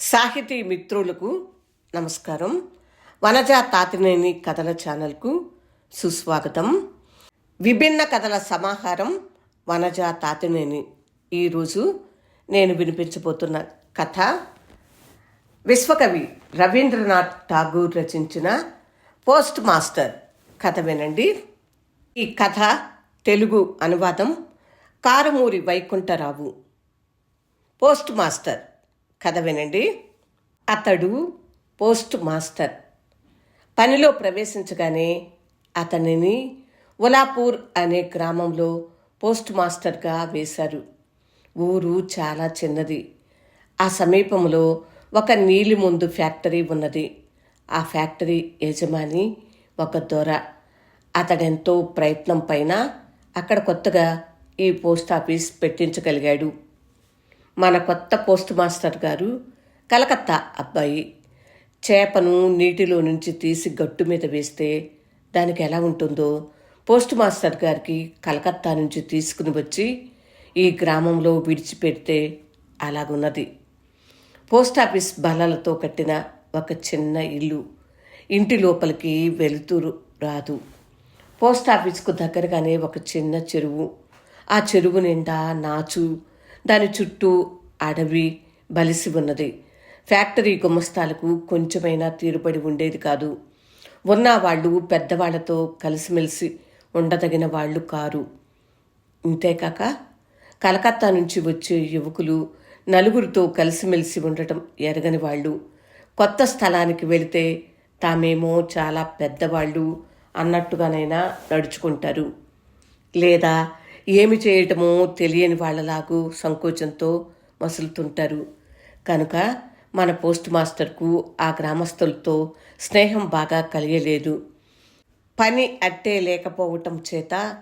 సాహితీ మిత్రులకు నమస్కారం. వనజా తాతినేని కథల ఛానల్కు సుస్వాగతం. విభిన్న కథల సమాహారం వనజా తాతినేని. ఈరోజు నేను వినిపించబోతున్న కథ విశ్వకవి రవీంద్రనాథ్ ఠాగూర్ రచించిన పోస్ట్ మాస్టర్ కథ వినండి. ఈ కథ తెలుగు అనువాదం కారుమూరి వైకుంఠరావు. పోస్ట్ మాస్టర్ కథ వినండి. అతడు పోస్ట్ మాస్టర్. పనిలో ప్రవేశించగానే అతనిని ఉలాపూర్ అనే గ్రామంలో పోస్ట్ మాస్టర్గా వేశారు. ఊరు చాలా చిన్నది. ఆ సమీపంలో ఒక నీలి ముందు ఫ్యాక్టరీ ఉన్నది. ఆ ఫ్యాక్టరీ యజమాని ఒక దొర. అతడెంతో ప్రయత్నం పైన అక్కడ కొత్తగా ఈ పోస్ట్ ఆఫీస్ పెట్టించగలిగాడు. మన కొత్త పోస్ట్ మాస్టర్ గారు కలకత్తా అబ్బాయి. చేపను నీటిలో నుంచి తీసి గట్టు మీద వేస్తే దానికి ఎలా ఉంటుందో పోస్ట్ మాస్టర్ గారికి కలకత్తా నుంచి తీసుకుని వచ్చి ఈ గ్రామంలో విడిచిపెడితే అలాగున్నది. పోస్ట్ ఆఫీస్ బల్లలతో కట్టిన ఒక చిన్న ఇల్లు ఇంటి లోపలికి వెలుతురు రాదు. పోస్ట్ ఆఫీస్కు దగ్గరగానే ఒక చిన్న చెరువు. ఆ చెరువు నిండా నాచు దాని చుట్టూ అడవి బలిసి ఉన్నది. ఫ్యాక్టరీ గుమస్తాలకు కొంచెమైనా తీరుబడి ఉండేది కాదు. ఉన్న వాళ్ళు పెద్దవాళ్ళతో కలిసిమెలిసి ఉండదగిన వాళ్ళు కారు. ఇంతేకాక కలకత్తా నుంచి వచ్చే యువకులు నలుగురితో కలిసిమెలిసి ఉండటం ఎరగని వాళ్ళు. కొత్త స్థలానికి వెళితే తామేమో చాలా పెద్దవాళ్ళు అన్నట్టుగానైనా నడుచుకుంటారు. లేదా ఏమి చేయటమో తెలియని వాళ్ళలాగూ సంకోచంతో మసులుతుంటారు కనుక మన పోస్ట్ మాస్టర్కు ఆ గ్రామస్తులతో స్నేహం బాగా కలిగలేదు. పని అట్టే లేకపోవటం చేత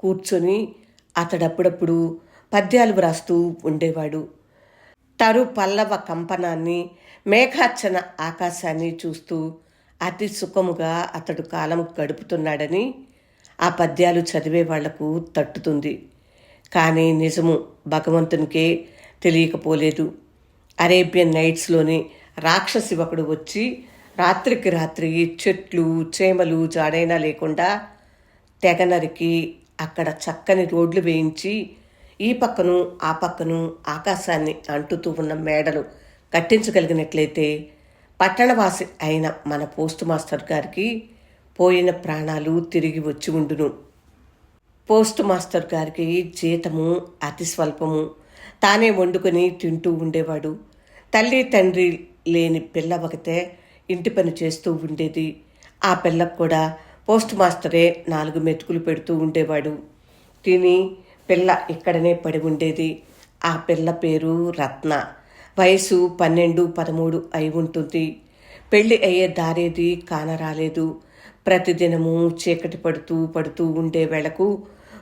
కూర్చొని అతడప్పుడప్పుడు పద్యాలు వ్రాస్తూ ఉండేవాడు. తరు పల్లవ కంపనాన్ని మేఘాచ్చన ఆకాశాన్ని చూస్తూ అతి సుఖముగా అతడు కాలం గడుపుతున్నాడని ఆ పద్యాలు చదివే వాళ్ళకు తట్టుతుంది. కానీ నిజము భగవంతునికే తెలియకపోలేదు. అరేబియన్ నైట్స్లోని రాక్షసి ఒకడు వచ్చి రాత్రికి రాత్రి చెట్లు చేమలు జాడైనా లేకుండా తెగ నరికి అక్కడ చక్కని రోడ్లు వేయించి ఈ పక్కను ఆ పక్కను ఆకాశాన్ని అంటుతూ ఉన్న మేడలు కట్టించగలిగినట్లయితే పట్టణవాసి అయిన మన పోస్ట్ మాస్టర్ గారికి పోయిన ప్రాణాలు తిరిగి వచ్చి ఉండును. పోస్ట్ మాస్టర్ గారికి జీతము అతి స్వల్పము తానే వండుకొని తింటూ ఉండేవాడు. తల్లి తండ్రి లేని పిల్ల ఒకతే ఇంటి పని చేస్తూ ఉండేది. ఆ పిల్లకు కూడా పోస్ట్ మాస్టరే నాలుగు మెతుకులు పెడుతూ ఉండేవాడు. తిని పిల్ల ఇక్కడనే పడి ఉండేది. ఆ పిల్ల పేరు రత్న. వయసు పన్నెండు పదమూడు అయి ఉంటుంది. పెళ్ళి అయ్యే దారేది కానరాలేదు. ప్రతిదినము చీకటి పడుతూ పడుతూ ఉండే వేళకు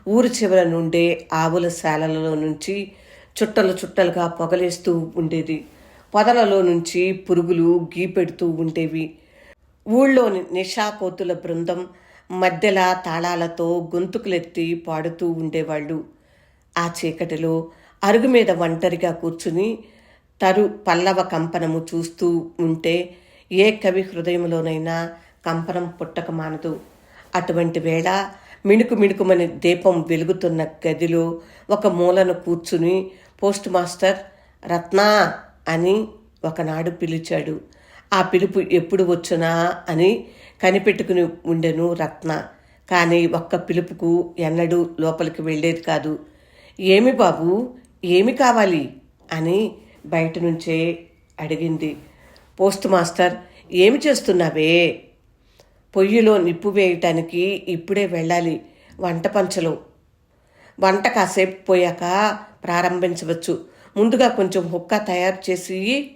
ఊరు చివర నుండే ఆవుల శాలలలో నుంచి చుట్టలు చుట్టలుగా పొగలేస్తూ ఉండేది. పొదలలో నుంచి పురుగులు గీపెడుతూ ఉండేవి. ఊళ్ళోని నిషాకోతుల బృందం మధ్యల తాళాలతో గొంతుకులెత్తి పాడుతూ ఉండేవాళ్ళు. ఆ చీకటిలో అరుగు మీద ఒంటరిగా కూర్చుని తరు పల్లవ కంపనము చూస్తూ ఉంటే ఏ కవి హృదయంలోనైనా కంపనం పుట్టక మానదు. అటువంటి వేళ మిణుకు మిణుకుమని దీపం వెలుగుతున్న గదిలో ఒక మూలను కూర్చుని పోస్ట్ మాస్టర్ రత్నా అని ఒకనాడు పిలిచాడు. ఆ పిలుపు ఎప్పుడు వచ్చునా అని కనిపెట్టుకుని ఉండెను రత్న. కానీ ఒక్క పిలుపుకు ఎన్నడూ లోపలికి వెళ్ళేది కాదు. ఏమి బాబు ఏమి కావాలి అని బయట నుంచే అడిగింది. పోస్ట్ మాస్టర్ ఏమి చేస్తున్నావే? పొయ్యిలో నిప్పు వేయటానికి ఇప్పుడే వెళ్ళాలి. వంట పంచలో వంట కాసేపు పోయాక ప్రారంభించవచ్చు. ముందుగా కొంచెం హుక్క తయారు చేసి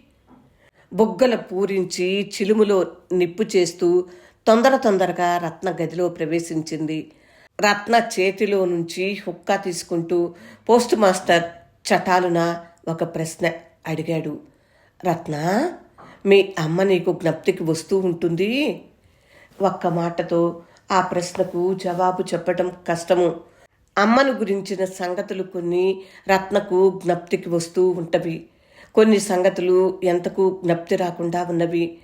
బొగ్గల పూరించి చిలుములో నిప్పు చేస్తూ తొందర తొందరగా రత్న గదిలో ప్రవేశించింది. రత్న చేతిలో నుంచి హుక్కా తీసుకుంటూ పోస్ట్ మాస్టర్ చటాలున ఒక ప్రశ్న అడిగాడు. రత్న మీ అమ్మ నీకు జ్ఞప్తికి వస్తూ ఉంటుంది. ఒక్క మాటతో ఆ ప్రశ్నకు జవాబు చెప్పటం కష్టము. అమ్మను గురించిన సంగతులు కొన్ని రత్నకు జ్ఞప్తికి వస్తూ ఉంటవి. కొన్ని సంగతులు ఎంతకు జ్ఞప్తి రాకుండా ఉన్నవి.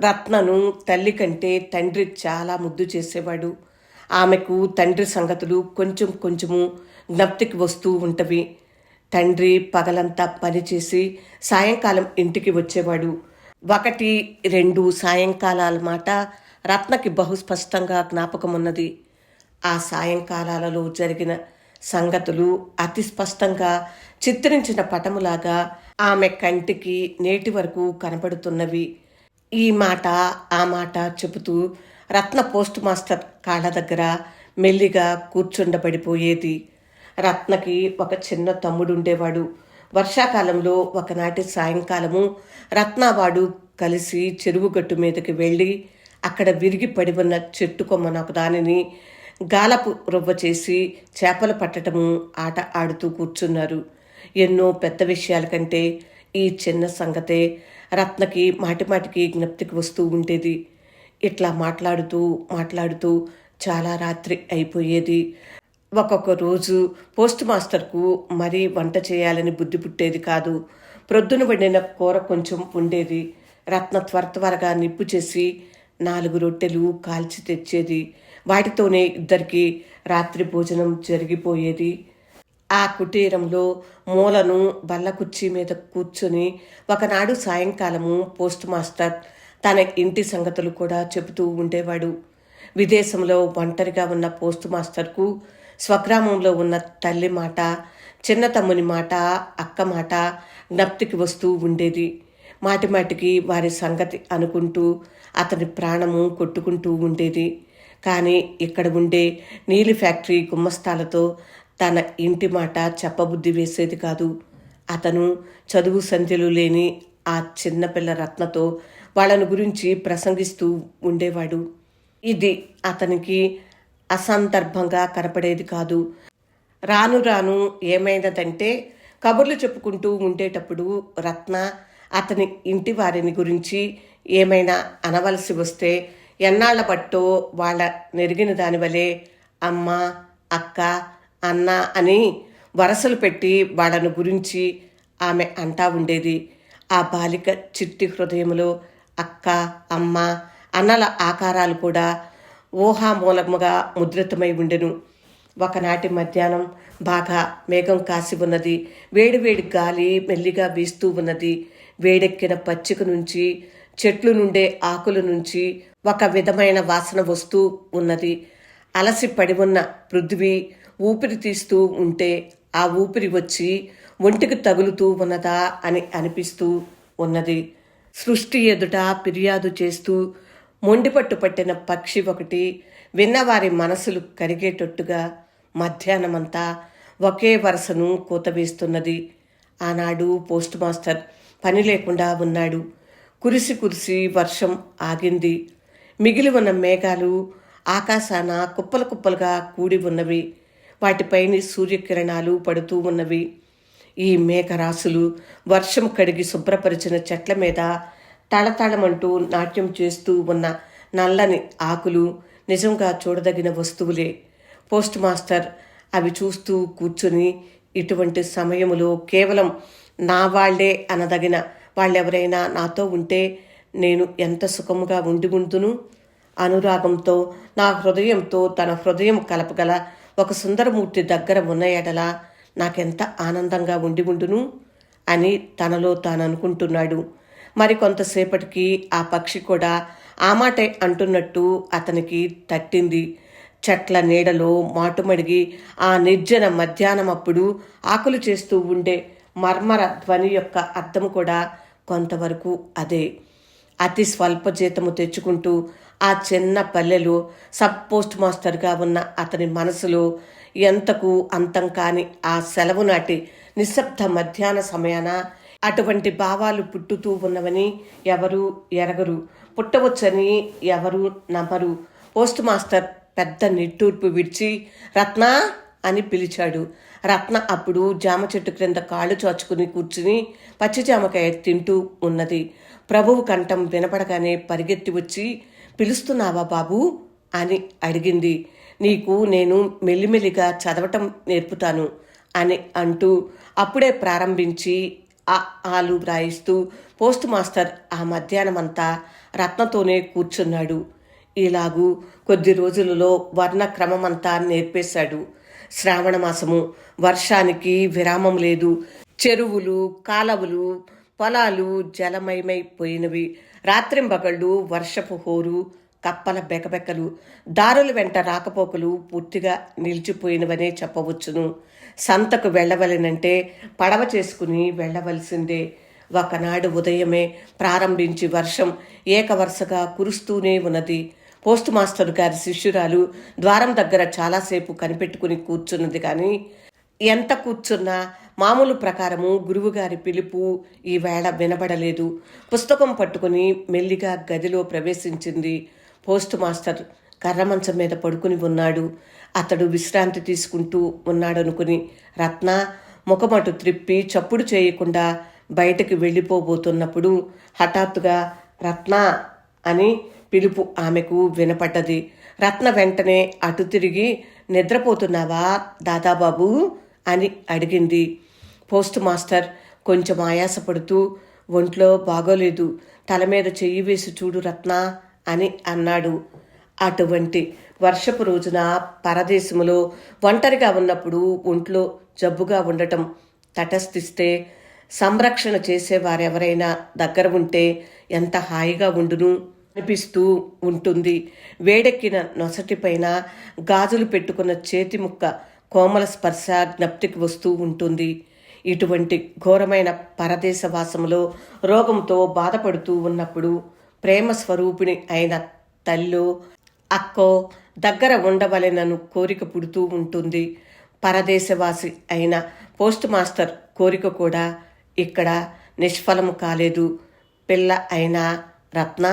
రత్నను తల్లి కంటే తండ్రి చాలా ముద్దు చేసేవాడు. ఆమెకు తండ్రి సంగతులు కొంచెం కొంచెము జ్ఞప్తికి వస్తూ ఉంటవి. తండ్రి పగలంతా పనిచేసి సాయంకాలం ఇంటికి వచ్చేవాడు. ఒకటి రెండు సాయంకాలాల మాట రత్నకి బహుస్పష్టంగా జ్ఞాపకమున్నది. ఆ సాయంకాలాలలో జరిగిన సంగతులు అతి స్పష్టంగా చిత్రించిన పటములాగా ఆమె కంటికి నేటి వరకు కనబడుతున్నవి ఈ మాట ఆ మాట చెబుతూ రత్న పోస్ట్ మాస్టర్ కాళ్ళ దగ్గర మెల్లిగా కూర్చుండబడిపోయేది. రత్నకి ఒక చిన్న తమ్ముడు ఉండేవాడు వర్షాకాలంలో ఒకనాటి సాయంకాలము రత్నవాడు కలిసి చెరువు గట్టు మీదకి వెళ్ళి అక్కడ విరిగి పడి ఉన్న చెట్టు కొమ్మన ఒక దానిని గాలపు రువ్వ చేసి చేపలు పట్టటము ఆట ఆడుతూ కూర్చున్నారు. ఎన్నో పెద్ద విషయాల కంటే ఈ చిన్న సంగతే రత్నకి మాటిమాటికి జ్ఞప్తికి వస్తూ ఉండేది. ఇట్లా మాట్లాడుతూ మాట్లాడుతూ చాలా రాత్రి అయిపోయేది. ఒక్కొక్క రోజు పోస్ట్ మాస్టర్కు మరీ వంట చేయాలని బుద్ధి పుట్టేది కాదు. ప్రొద్దున వండిన కూర కొంచెం ఉండేది రత్న త్వర త్వరగా నిప్పు చేసి నాలుగు రొట్టెలు కాల్చి తెచ్చేది. వాటితోనే ఇద్దరికి రాత్రి భోజనం జరిగిపోయేది. ఆ కుటీరంలో మూలను బల్ల కుర్చీ మీద కూర్చొని ఒకనాడు సాయంకాలము పోస్ట్ మాస్టర్ తన ఇంటి సంగతులు కూడా చెబుతూ ఉండేవాడు. విదేశంలో ఒంటరిగా ఉన్న పోస్ట్ మాస్టర్కు స్వగ్రామంలో ఉన్న తల్లి మాట చిన్న తమ్ముని మాట అక్క మాట జ్ఞప్తికి వస్తూ ఉండేది. మాటిమాటికి వారి సంగతి అనుకుంటూ అతని ప్రాణము కొట్టుకుంటూ ఉండేది. కానీ ఇక్కడ ఉండే నీలి ఫ్యాక్టరీ గుమ్మస్తాలతో తన ఇంటి మాట చెప్పబుద్ధి వేసేది కాదు. అతను చదువు సంధ్యలు లేని ఆ చిన్నపిల్ల రత్నతో వాళ్ళను గురించి ప్రసంగిస్తూ ఉండేవాడు. ఇది అతనికి అసందర్భంగా కనపడేది కాదు. రాను రాను ఏమైనదంటే కబుర్లు చెప్పుకుంటూ ఉండేటప్పుడు రత్న అతని ఇంటి వారిని గురించి ఏమైనా అనవలసి వస్తే ఎన్నాళ్ళ పట్టు వాళ్ళ నెరిగిన దాని వలె అమ్మ అక్క అన్న అని వరసలు పెట్టి వాళ్ళను గురించి ఆమె అంటా ఉండేది. ఆ బాలిక చిట్టి హృదయంలో అక్క అమ్మ అన్నల ఆకారాలు కూడా ఊహామూలముగా ముద్రితమై ఉండెను. ఒకనాటి మధ్యాహ్నం బాగా మేఘం కాసి ఉన్నది. వేడివేడి గాలి మెల్లిగా వీస్తూ ఉన్నది. వేడెక్కిన పచ్చిక నుంచి చెట్లు నుండే ఆకుల నుంచి ఒక విధమైన వాసన వస్తూ ఉన్నది. అలసి పడి ఉన్న పృథ్వీ ఊపిరి తీస్తూ ఉంటే ఆ ఊపిరి వచ్చి ఒంటికి తగులుతూ ఉన్నదా అని అనిపిస్తూ ఉన్నది. సృష్టి ఎదుట ఫిర్యాదు చేస్తూ మొండిపట్టు పట్టిన పక్షి ఒకటి విన్నవారి మనసులు కరిగేటట్టుగా మధ్యాహ్నమంతా ఒకే వరుసను కూతవేస్తున్నది. ఆనాడు పోస్ట్ మాస్టర్ పని లేకుండా ఉన్నాడు. కురిసి కురిసి వర్షం ఆగింది. మిగిలి ఉన్న మేఘాలు ఆకాశాన కుప్పలు కుప్పలుగా కూడి ఉన్నవి. వాటిపైని సూర్యకిరణాలు పడుతూ ఉన్నవి. ఈ మేఘరాశులు వర్షం కడిగి శుభ్రపరిచిన చెట్ల మీద తళతళమంటూ నాట్యం చేస్తూ ఉన్న నల్లని ఆకులు నిజంగా చూడదగిన వస్తువులే. పోస్ట్ మాస్టర్ అవి చూస్తూ కూర్చుని ఇటువంటి సమయంలో కేవలం నా వాళ్ళే అనదగిన వాళ్ళెవరైనా నాతో ఉంటే నేను ఎంత సుఖముగా ఉండి ఉండును? అనురాగంతో నా హృదయంతో తన హృదయం కలపగల ఒక సుందరమూర్తి దగ్గర ఉన్న ఎడల నాకెంత ఆనందంగా ఉండి ఉండును? అని తనలో తాను అనుకుంటున్నాడు. మరి కొంతసేపటికి ఆ పక్షి కూడా ఆ మాటే అంటున్నట్టు అతనికి తట్టింది. చెట్ల నీడలో మాటుమడిగి ఆ నిర్జన మధ్యాహ్నం అప్పుడు ఆకులు చేస్తూ ఉండే మర్మర ధ్వని యొక్క అర్థం కూడా కొంతవరకు అదే. అతి స్వల్ప జీతము తెచ్చుకుంటూ ఆ చిన్న పల్లెలో సబ్ పోస్ట్ మాస్టర్గా ఉన్న అతని మనసులో ఎంతకు అంతం కాని ఆ సెలవు నాటి నిశ్శబ్ద మధ్యాహ్న సమయాన అటువంటి భావాలు పుట్టుతూ ఉన్నవని ఎవరు ఎరగరు. పుట్టవచ్చని ఎవరు నమ్మరు. పోస్ట్ మాస్టర్ పెద్ద నిట్టూర్పు విడిచి రత్న అని పిలిచాడు. రత్న అప్పుడు జామ చెట్టు క్రింద కాళ్ళు చాచుకుని కూర్చుని పచ్చి జామకాయ తింటూ ఉన్నది. ప్రభువు కంఠం వినపడగానే పరిగెత్తి వచ్చి పిలుస్తున్నావా బాబు? అని అడిగింది. నీకు నేను మెల్లిమెల్లిగా చదవటం నేర్పుతాను అని అంటూ అప్పుడే ప్రారంభించి ఆ ఆలు వ్రాయిస్తూ పోస్ట్ మాస్టర్ ఆ మధ్యాహ్నమంతా రత్నతోనే కూర్చున్నాడు. ఇలాగూ కొద్ది రోజులలో వర్ణ క్రమమంతా నేర్పేశాడు. శ్రావణ మాసము. వర్షానికి విరామం లేదు. చెరువులు కాలవలు పొలాలు జలమయమైపోయినవి. రాత్రింబగళ్ళు వర్షపు హోరు కప్పల బెకబెకలు దారుల వెంట రాకపోకలు పూర్తిగా నిలిచిపోయినవనే చెప్పవచ్చును. సంతకు వెళ్ళవలెనంటే పడవ చేసుకుని వెళ్ళవలసిందే. ఒకనాడు ఉదయమే ప్రారంభించి వర్షం ఏకవరుసగా కురుస్తూనే ఉన్నది. పోస్ట్ మాస్టర్ గారి శిష్యురాలు ద్వారం దగ్గర చాలాసేపు కనిపెట్టుకుని కూర్చున్నది కానీ ఎంత కూర్చున్నా మామూలు ప్రకారము గురువుగారి పిలుపు ఈవేళ వినబడలేదు. పుస్తకం పట్టుకుని మెల్లిగా గదిలో ప్రవేశించింది పోస్ట్ మాస్టర్. కర్రమంచం మీద పడుకుని ఉన్నాడు. అతడు విశ్రాంతి తీసుకుంటూ ఉన్నాడనుకుని రత్న ముఖమటు త్రిప్పి చప్పుడు చేయకుండా బయటకు వెళ్ళిపోబోతున్నప్పుడు హఠాత్తుగా రత్న అని పిలుపు ఆమెకు వినపడ్డది. రత్న వెంటనే అటు తిరిగి నిద్రపోతున్నావా దాదాబాబు? అని అడిగింది. పోస్ట్ మాస్టర్ కొంచెం ఆయాసపడుతూ ఒంట్లో బాగోలేదు. తల మీద చెయ్యి వేసి చూడు రత్న అని అన్నాడు. అటువంటి వర్షపు రోజున పరదేశంలో ఒంటరిగా ఉన్నప్పుడు ఒంట్లో జబ్బుగా ఉండటం తటస్థిస్తే సంరక్షణ చేసేవారెవరైనా దగ్గర ఉంటే ఎంత హాయిగా ఉండును? అనిపిస్తూ ఉంటుంది. వేడెక్కిన నొసటిపైన గాజులు పెట్టుకున్న చేతి ముక్క కోమల స్పర్శ జ్ఞప్తికి వస్తూ ఉంటుంది. ఇటువంటి ఘోరమైన పరదేశవాసములో రోగంతో బాధపడుతూ ఉన్నప్పుడు ప్రేమ స్వరూపిణి అయిన తల్లో అక్కో దగ్గర ఉండవలెనను కోరిక పుడుతూ ఉంటుంది. పరదేశవాసి అయిన పోస్ట్ మాస్టర్ కోరిక కూడా ఇక్కడ నిష్ఫలము కాలేదు. పిల్ల అయిన రత్న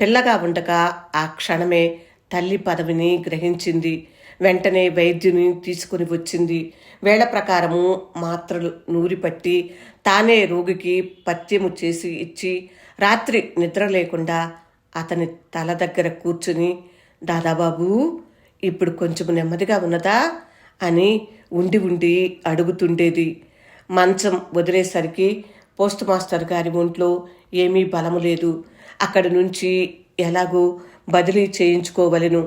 పిల్లగా ఉండగా ఆ క్షణమే తల్లి పదవిని గ్రహించింది. వెంటనే వైద్యుని తీసుకుని వచ్చింది. వేళ ప్రకారము మాత్రలు నూరిపట్టి తానే రోగికి పత్యము చేసి ఇచ్చి రాత్రి నిద్ర లేకుండా అతని తల దగ్గర కూర్చుని దాదాబాబు ఇప్పుడు కొంచెం నెమ్మదిగా ఉన్నదా? అని ఉండి ఉండి అడుగుతుండేది. మంచం వదిలేసరికి పోస్ట్ మాస్టర్ గారి ఒంట్లో ఏమీ బలము లేదు. అక్కడి నుంచి ఎలాగో బదిలీ చేయించుకోవలెను.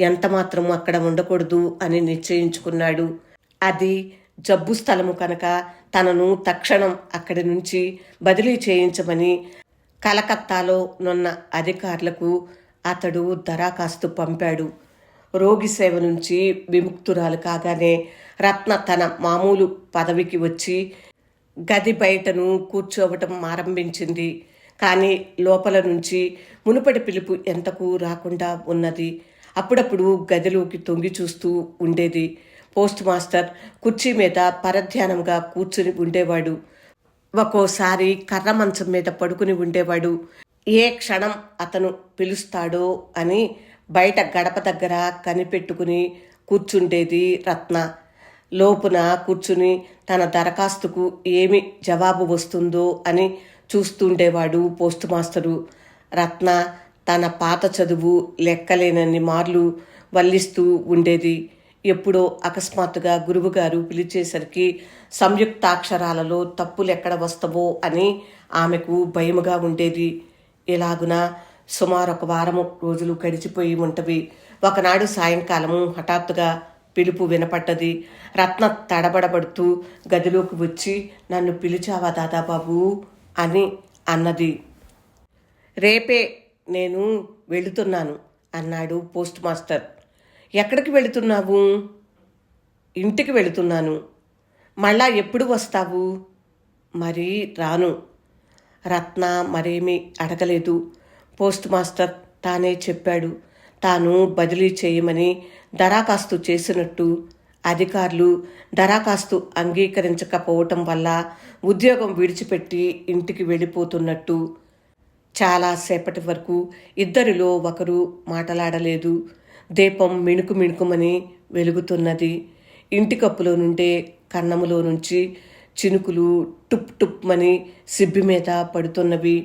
ఎంత మాత్రం అక్కడ ఉండకూడదు అని నిశ్చయించుకున్నాడు. అది జబ్బు స్థలము కనుక తనను తక్షణం అక్కడి నుంచి బదిలీ చేయించమని కలకత్తాలో నున్న అధికారులకు అతడు దరఖాస్తు పంపాడు. రోగి సేవ నుంచి విముక్తురాలు కాగానే రత్న తన మామూలు పదవికి వచ్చి గది బయటను కూర్చోవటం ఆరంభించింది. కానీ లోపల నుంచి మునుపటి పిలుపు ఎంతకు రాకుండా ఉన్నది. అప్పుడప్పుడు గదిలోకి తొంగి చూస్తూ ఉండేది. పోస్ట్ మాస్టర్ కుర్చీ మీద పరధ్యానంగా కూర్చుని ఉండేవాడు. ఒక్కోసారి కర్ర మంచం మీద పడుకుని ఉండేవాడు. ఏ క్షణం అతను పిలుస్తాడో అని బయట గడప దగ్గర కనిపెట్టుకుని కూర్చుండేది రత్న. లోపున కూర్చుని తన దరఖాస్తుకు ఏమి జవాబు వస్తుందో అని చూస్తుండేవాడు పోస్ట్ మాస్టరు. రత్న తన పాత చదువు లెక్కలేనన్ని మార్లు వల్లిస్తూ ఉండేది. ఎప్పుడో అకస్మాత్తుగా గురువుగారు పిలిచేసరికి సంయుక్తాక్షరాలలో తప్పులు ఎక్కడ వస్తావో అని ఆమెకు భయముగా ఉండేది. ఇలాగున సుమారు ఒక వారము రోజులు గడిచిపోయి ఉంటవి. ఒకనాడు సాయంకాలము హఠాత్తుగా పిలుపు వినపడ్డది. రత్న తడబడబడుతూ గదిలోకి వచ్చి నన్ను పిలిచావా దాదాబాబు? అని అన్నది. రేపే నేను వెళుతున్నాను అన్నాడు పోస్ట్ మాస్టర్. ఎక్కడికి వెళుతున్నావు? ఇంటికి వెళుతున్నాను. మళ్ళా ఎప్పుడు వస్తావు? మరి రాను. రత్న మరేమీ అడగలేదు. పోస్ట్ మాస్టర్ తానే చెప్పాడు. తాను బదిలీ చేయమని దరఖాస్తు చేసినట్టు అధికారులు దరఖాస్తు అంగీకరించకపోవటం వల్ల ఉద్యోగం విడిచిపెట్టి ఇంటికి వెళ్ళిపోతున్నట్టు. చాలాసేపటి వరకు ఇద్దరిలో ఒకరు మాట్లాడలేదు. దీపం మిణుకు మిణుకుమని వెలుగుతున్నది. ఇంటి కప్పులో నుండే కన్నములో నుంచి చినుకులు టుప్ టుప్మని సిబ్బి మీద పడుతున్నవి.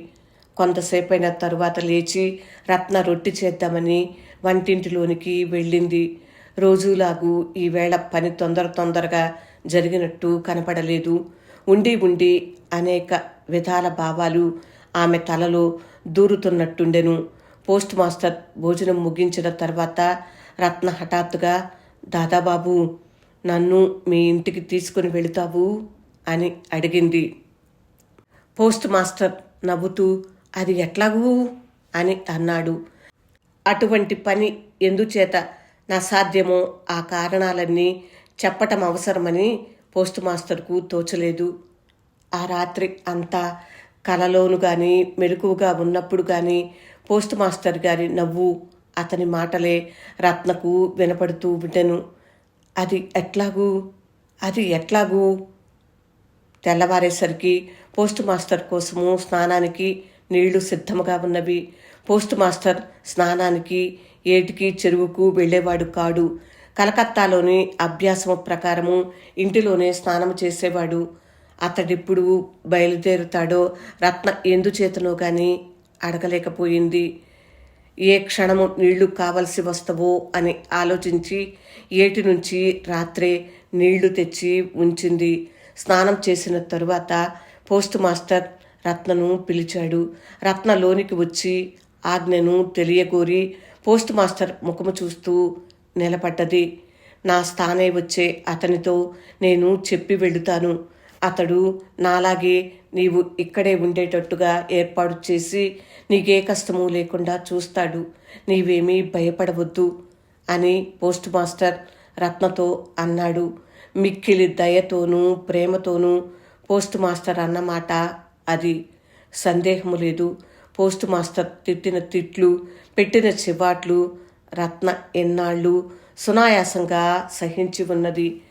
కొంతసేపైన తరువాత లేచి రత్న రొట్టి చేద్దామని వంటింటిలోనికి వెళ్ళింది. రోజులాగు ఈవేళ పని తొందర తొందరగా జరిగినట్టు కనపడలేదు. ఉండి ఉండి అనేక విధాల భావాలు ఆమె తలలో దూరుతున్నట్టుండెను. పోస్ట్ మాస్టర్ భోజనం ముగించిన తర్వాత రత్న హఠాత్తుగా దాదాబాబు నన్ను మీ ఇంటికి తీసుకుని వెళుతావు? అని అడిగింది. పోస్ట్ మాస్టర్ నవ్వుతూ అది ఎట్లాగూ అని అన్నాడు. అటువంటి పని ఎందుచేత నా సాధ్యమో ఆ కారణాలన్నీ చెప్పటం అవసరమని పోస్ట్ మాస్టర్కు తోచలేదు. ఆ రాత్రి అంతా కలలోను కానీ మెలకువగా ఉన్నప్పుడు కానీ పోస్ట్ మాస్టర్ గారి నవ్వు అతని మాటలే రత్నకు వినపడుతూ ఉండెను అది ఎట్లాగూ అది ఎట్లాగూ తెల్లవారేసరికి పోస్ట్ మాస్టర్ కోసము స్నానానికి నీళ్ళు సిద్ధముగా ఉన్నవి. పోస్ట్ మాస్టర్ స్నానానికి ఏటికి చెరువుకు వెళ్ళేవాడు కాడు. కలకత్తాలోని అభ్యాసము ప్రకారము ఇంటిలోనే స్నానం చేసేవాడు. అతడిప్పుడు బయలుదేరుతాడో రత్న ఎందుచేతనో గాని అడగలేకపోయింది. ఏ క్షణము నీళ్ళు కావలసి వస్తవో అని ఆలోచించి ఏటి నుంచి రాత్రే నీళ్ళు తెచ్చి ఉంచింది. స్నానం చేసిన తరువాత పోస్ట్ మాస్టర్ రత్నను పిలిచాడు. రత్న లోనికి వచ్చి ఆజ్ఞను తెలియగోరి పోస్ట్ మాస్టర్ ముఖము చూస్తూ నిలబడ్డది. నా స్థానే వచ్చే అతనితో నేను చెప్పి వెళుతాను. అతడు నాలాగే నీవు ఇక్కడే ఉండేటట్టుగా ఏర్పాటు చేసి నీకే కష్టము లేకుండా చూస్తాడు. నీవేమీ భయపడవద్దు అని పోస్ట్ మాస్టర్ రత్నతో అన్నాడు. మిక్కిలి దయతోనూ ప్రేమతోనూ పోస్ట్ మాస్టర్ అన్నమాట అది సందేహము లేదు. పోస్ట్ మాస్టర్ తిట్టిన తిట్లు పెట్టిన చివాట్లు రత్న ఎన్నాళ్ళు సునాయాసంగా సహించి ఉన్నది.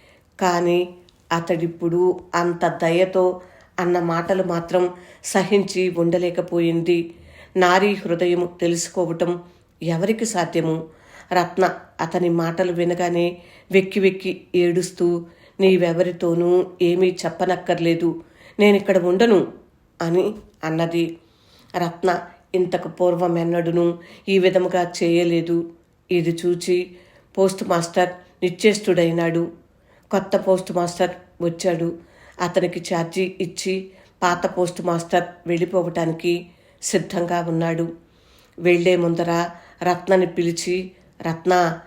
కానీ అతడిప్పుడు అంత దయతో అన్న మాటలు మాత్రం సహించి ఉండలేకపోయింది. నారీ హృదయం తెలుసుకోవటం ఎవరికి సాధ్యము? రత్న అతని మాటలు వినగానే వెక్కి వెక్కి ఏడుస్తూ నీవెవరితోనూ ఏమీ చెప్పనక్కర్లేదు. నేనిక్కడ ఉండను. అని అన్నది. రత్న ఇంతకు పూర్వమెన్నడును ఈ విధముగా చేయలేదు. ఇది చూచి పోస్ట్ మాస్టర్ నిశ్చేష్టుడైనాడు. కొత్త పోస్ట్ మాస్టర్ వచ్చాడు. అతనికి ఛార్జీ ఇచ్చి పాత పోస్ట్ మాస్టర్ వెళ్ళిపోవటానికి సిద్ధంగా ఉన్నాడు. వెళ్ళే ముందర రత్నని పిలిచి రత్న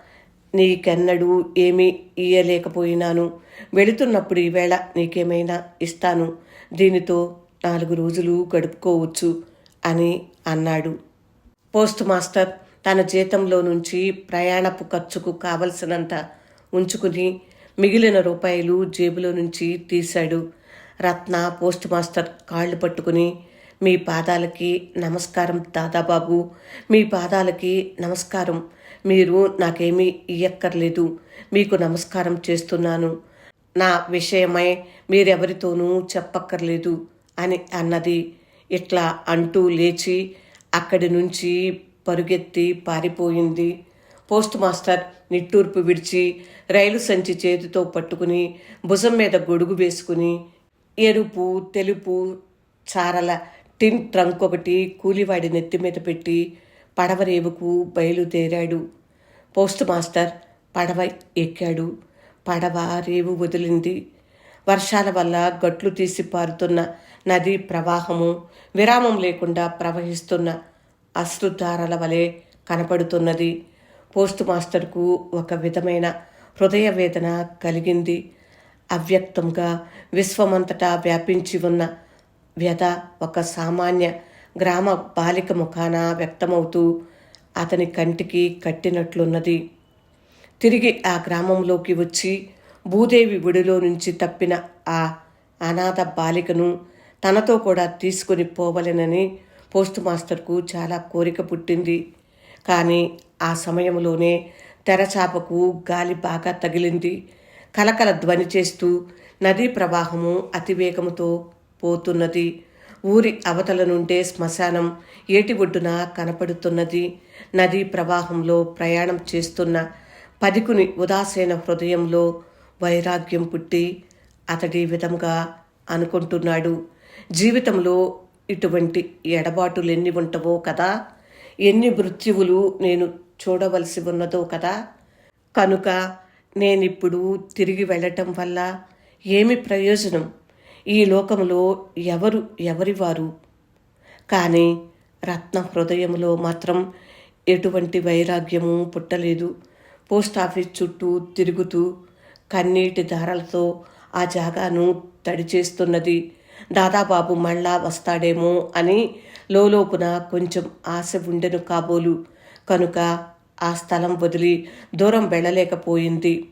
నీకెన్నడూ ఏమీ ఇయ్యలేకపోయినాను. వెళుతున్నప్పుడు ఈవేళ నీకేమైనా ఇస్తాను. దీనితో నాలుగు రోజులు గడుపుకోవచ్చు అని అన్నాడు. పోస్ట్ మాస్టర్ తన జీతంలో నుంచి ప్రయాణపు ఖర్చుకు కావలసినంత ఉంచుకుని మిగిలిన రూపాయలు జేబులో నుంచి తీశాడు. రత్న పోస్ట్ మాస్టర్ కాళ్ళు పట్టుకుని మీ పాదాలకి నమస్కారం దాదాబాబు మీ పాదాలకి నమస్కారం. మీరు నాకేమీ ఇయ్యక్కర్లేదు. మీకు నమస్కారం చేస్తున్నాను. నా విషయమై మీరెవరితోనూ చెప్పక్కర్లేదు. అని అన్నది ఇట్లా అంటూ లేచి అక్కడి నుంచి పరుగెత్తి పారిపోయింది. పోస్ట్ మాస్టర్ నిట్టూర్పు విడిచి రైలు సంచి చేతితో పట్టుకుని భుజం మీద గొడుగు వేసుకుని ఎరుపు తెలుపు చారల టిన్ ట్రంక్ ఒకటి కూలివాడి నెత్తి మీద పెట్టి పడవ రేవుకు బయలుదేరాడు. పోస్ట్ మాస్టర్ పడవ ఎక్కాడు. పడవ రేవు వదిలింది. వర్షాల వల్ల గట్లు తీసి పారుతున్న నదీ ప్రవాహము విరామం లేకుండా ప్రవహిస్తున్న అశ్రుధారల వలె కనపడుతున్నది. పోస్ట్ మాస్టర్కు ఒక విధమైన హృదయ వేదన కలిగింది. అవ్యక్తంగా విశ్వమంతటా వ్యాపించి ఉన్న వ్యధ ఒక సామాన్య గ్రామ బాలిక ముఖాన వ్యక్తమవుతూ అతని కంటికి కట్టినట్లున్నది. తిరిగి ఆ గ్రామంలోకి వచ్చి భూదేవి ఒడిలో నుంచి తప్పిన ఆ అనాథ బాలికను తనతో కూడా తీసుకుని పోవలెనని పోస్ట్ మాస్టర్కు చాలా కోరిక పుట్టింది. కానీ ఆ సమయంలోనే తెరచాపకు గాలి బాగా తగిలింది. కలకల ధ్వని చేస్తూ నదీ ప్రవాహము అతివేగముతో పోతున్నది. ఊరి అవతల నుండే శ్మశానం ఏటి ఒడ్డున కనపడుతున్నది. నదీ ప్రవాహంలో ప్రయాణం చేస్తున్న పదికుని ఉదాసీన హృదయంలో వైరాగ్యం పుట్టి అతడి విధంగా అనుకుంటున్నాడు. జీవితంలో ఇటువంటి ఎడబాటులు ఎన్ని ఉంటవో కదా? ఎన్ని మృత్యువులు నేను చూడవలసి ఉన్నదో కదా? కనుక నేనిప్పుడు తిరిగి వెళ్ళటం వల్ల ఏమి ప్రయోజనం? ఈ లోకంలో ఎవరు ఎవరివారు? కానీ రత్న హృదయంలో మాత్రం ఎటువంటి వైరాగ్యము పుట్టలేదు. పోస్ట్ ఆఫీస్ చుట్టూ తిరుగుతూ కన్నీటి ధారలతో ఆ జాగాను తడిచేస్తున్నది. దాదాబాబు మళ్ళా వస్తాడేమో అని లోలోపున కొంచెం ఆశ ఉండెను కాబోలు. కనుక ఆ స్థలం వదిలి దూరం వెళ్ళలేకపోయింది.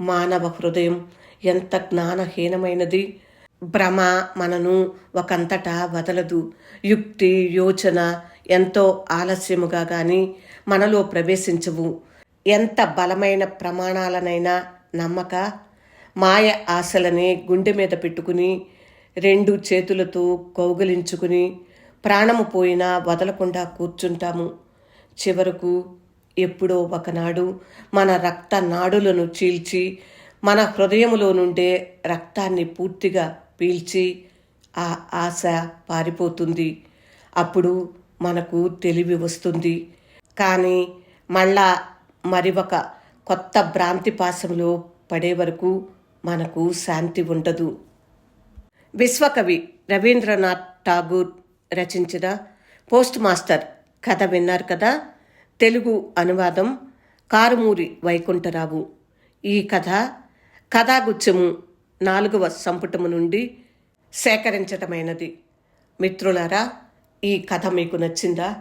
మానవ హృదయం ఎంత జ్ఞానహీనమైనది. భ్రమ మనను ఒకంతటా వదలదు. యుక్తి యోచన ఎంతో ఆలస్యముగా గాని మనలో ప్రవేశించవు. ఎంత బలమైన ప్రమాణాలనైనా నమ్మక మాయ ఆశలని గుండె మీద పెట్టుకుని రెండు చేతులతో కౌగలించుకుని ప్రాణము పోయినా వదలకుండా కూర్చుంటాము. చివరకు ఎప్పుడో ఒకనాడు మన రక్త నాడులను చీల్చి మన హృదయములో నుండే రక్తాన్ని పూర్తిగా పీల్చి ఆ ఆశ పారిపోతుంది. అప్పుడు మనకు తెలివి వస్తుంది. కానీ మళ్ళా మరి ఒక కొత్త భ్రాంతి పాశంలో పడే వరకు మనకు శాంతి ఉండదు. విశ్వకవి రవీంద్రనాథ్ ఠాగూర్ రచించిన పోస్ట్ మాస్టర్ కథ విన్నారు కదా? తెలుగు అనువాదం కారుమూరి వైకుంఠరావు. ఈ కథ కథాగుచ్చము నాలుగవ సంపుటము నుండి సేకరించటమైనది. మిత్రులారా ఈ కథ మీకు నచ్చిందా?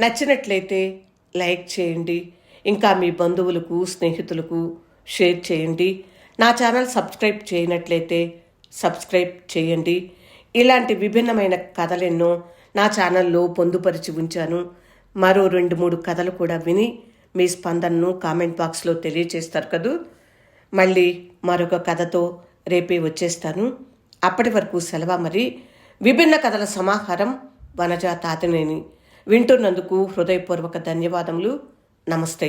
నచ్చినట్లయితే లైక్ చేయండి ఇంకా మీ బంధువులకు స్నేహితులకు షేర్ చేయండి. నా ఛానల్ సబ్స్క్రైబ్ చేయనట్లయితే సబ్స్క్రైబ్ చేయండి. ఇలాంటి విభిన్నమైన కథలెన్నో నా ఛానల్లో పొందుపరిచి ఉంచాను. మరో రెండు మూడు కథలు కూడా విని మీ స్పందనను కామెంట్ బాక్స్లో తెలియచేస్తారు కదూ. మళ్ళీ మరొక కథతో రేపే వచ్చేస్తాను. అప్పటి వరకు సెలవు మరి? విభిన్న కథల సమాహారం వనజా తాతినేని వింటున్నందుకు హృదయపూర్వక ధన్యవాదములు. నమస్తే.